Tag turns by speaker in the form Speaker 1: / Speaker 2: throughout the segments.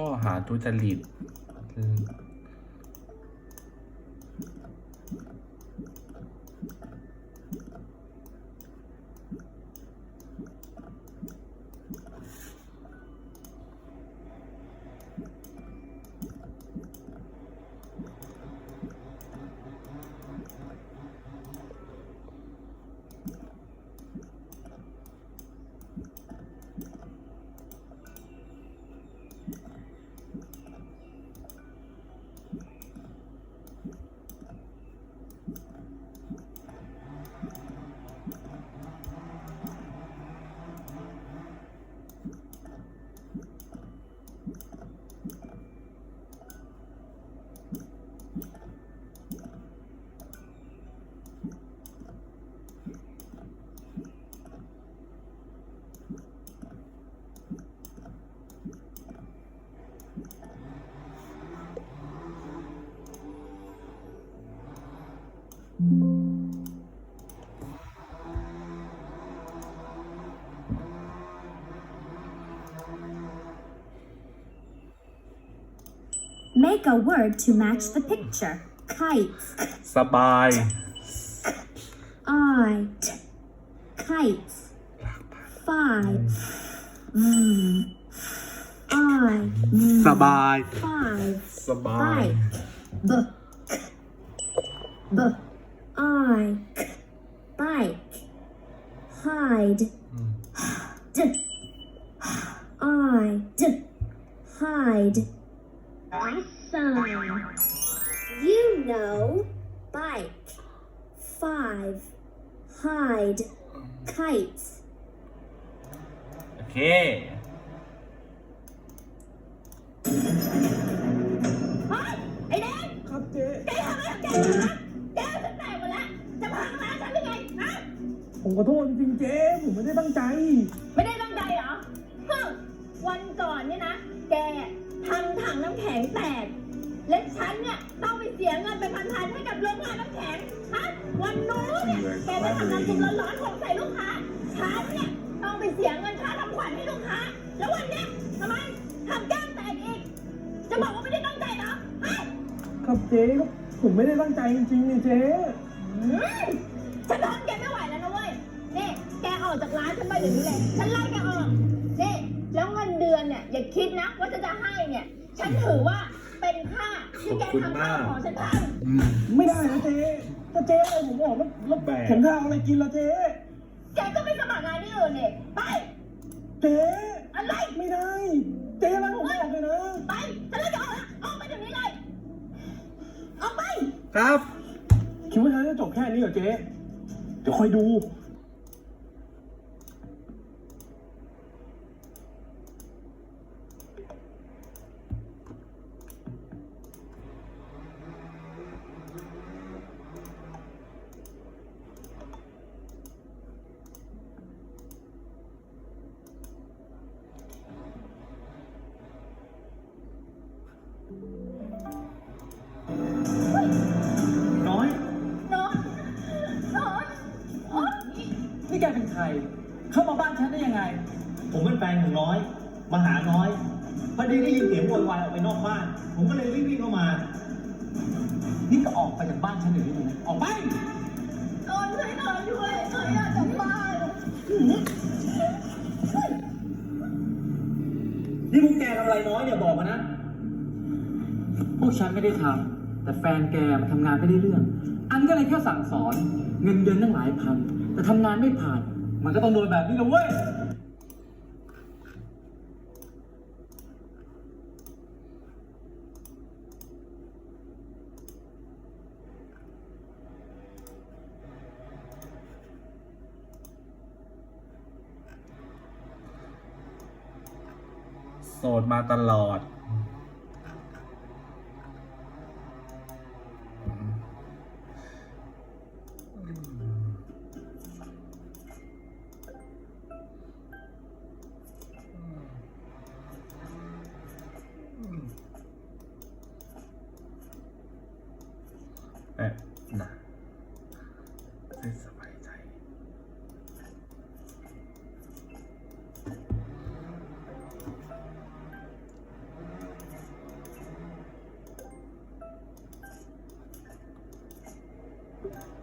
Speaker 1: ข้อหาทุจริต
Speaker 2: a word to match the picture. Kites.
Speaker 1: สบาย
Speaker 2: I. T. Kites. Five. Mm. I. Mm.
Speaker 1: สบาย
Speaker 2: Five.
Speaker 1: สบาย
Speaker 2: Bike. B. B. I. K. Bike. Hide. D. I. D. Hide. Awesome. You know. Bike. Five. Hide. Kites.
Speaker 1: โง
Speaker 3: น้ำแข็งแตก และฉันเนี่ยต้องไปเสียเงินเป็นพันๆให้กับโรงงานน้ำแข็งฮะวันนู้นเนี่ยแกไปทำน้ำซุปร้อนๆของใส่ลูกค้า ฉันเนี่ยต้องไปเสียเงินค่าทำขวัญให้ลูกค้า แล้ววันเนี้ยทำไมทำแก้มแตกอีก จะบอกว่าไม่ได้ตั้งใจเหรอฮะ
Speaker 4: ครับเจ๊ครับผมไม่ได้ตั้งใจจริงๆเนี่ยเจ๊
Speaker 3: อืมฉันทนแกไม่ไหวแล้วนะเว้ยนี่แกออกจากร้านฉันไปเดี๋ยวนี้เลย ฉันไล่แกออกนี่แล้วเงินเดือนเนี่ยอย่าคิดนะว่าฉันจะให้เนี่ย ฉันถือว่าเป็นค่าที่แกทำข้าวของฉันท
Speaker 1: อืม
Speaker 4: ไม่ได้นะเจ๊ถ้าเจ๊อะไรผมออกแล้วแล้ว
Speaker 1: แบก
Speaker 4: ผมจะเอาอะไรกินล่ะเจ๊ำ
Speaker 3: แกก็ไม่สมัครงานที่อื่นเนี่ยไป
Speaker 4: เจ๊
Speaker 3: อะไร
Speaker 4: ไม่ได้ เจ๊อะไรผมไม่ออกเลยนะ
Speaker 3: ไปฉันไล่แกออกแล้วออกไปเดี๋ยวนี้เลยออกไป
Speaker 1: ครับ
Speaker 4: คิดว่าฉันจะจบแค่นี้เหรอเจ๊เดี๋ยวคอยดู ดีได้
Speaker 5: ยินเสียงโวยวายออกไปนอกบ้าน ผมก็เลยวิ่งวิ่งเข้ามา
Speaker 4: นี่ก็ออกไปจากบ้านฉันเดี๋ยวนี้เลยนะออกไป
Speaker 3: นอนช่วยนอนด้วยหน่อยอยากกลับบ้าน
Speaker 5: นี่พวกแกทำอะไรน้อยเนี่ยบอกมานะ
Speaker 6: พวกฉันไม่ได้ทำแต่แฟนแกมันทำงานไม่ได้เรื่อง อันก็เลยแค่สั่งสอน เงินเดือนตั้งหลายพัน แต่ทำงานไม่ผ่าน มันก็ต้องโดนแบบนี้เลยเว้ย
Speaker 1: สดมาตลอด
Speaker 3: Yeah.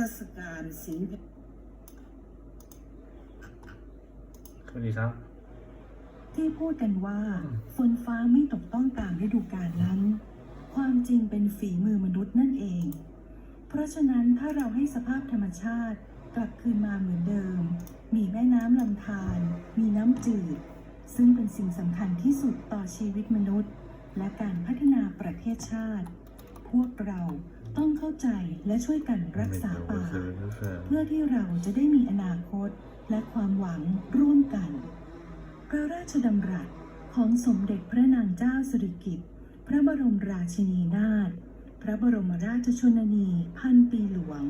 Speaker 7: เทศกาลสิงห์
Speaker 1: สวัสดีครับ
Speaker 8: ที่พูดกันว่าฝนฟ้าไม่ตกต้องตามฤดูกาลนั้น ความจริงเป็นฝีมือมนุษย์นั่นเอง เพราะฉะนั้นถ้าเราให้สภาพธรรมชาติกลับคืนมาเหมือนเดิม มีแม่น้ำลำธารมีน้ำจืด ซึ่งเป็นสิ่งสำคัญที่สุดต่อชีวิตมนุษย์ และการพัฒนาประเทศชาติ พวกเราต้องเข้าใจและช่วยกันรักษาป่า เพื่อที่เราจะได้มีอนาคตและความหวังร่วมกัน พระราชดำรัสของสมเด็จพระนางเจ้าสิริกิติ์พระบรมราชินีนาถพระบรมราชชนนีพันปีหลวง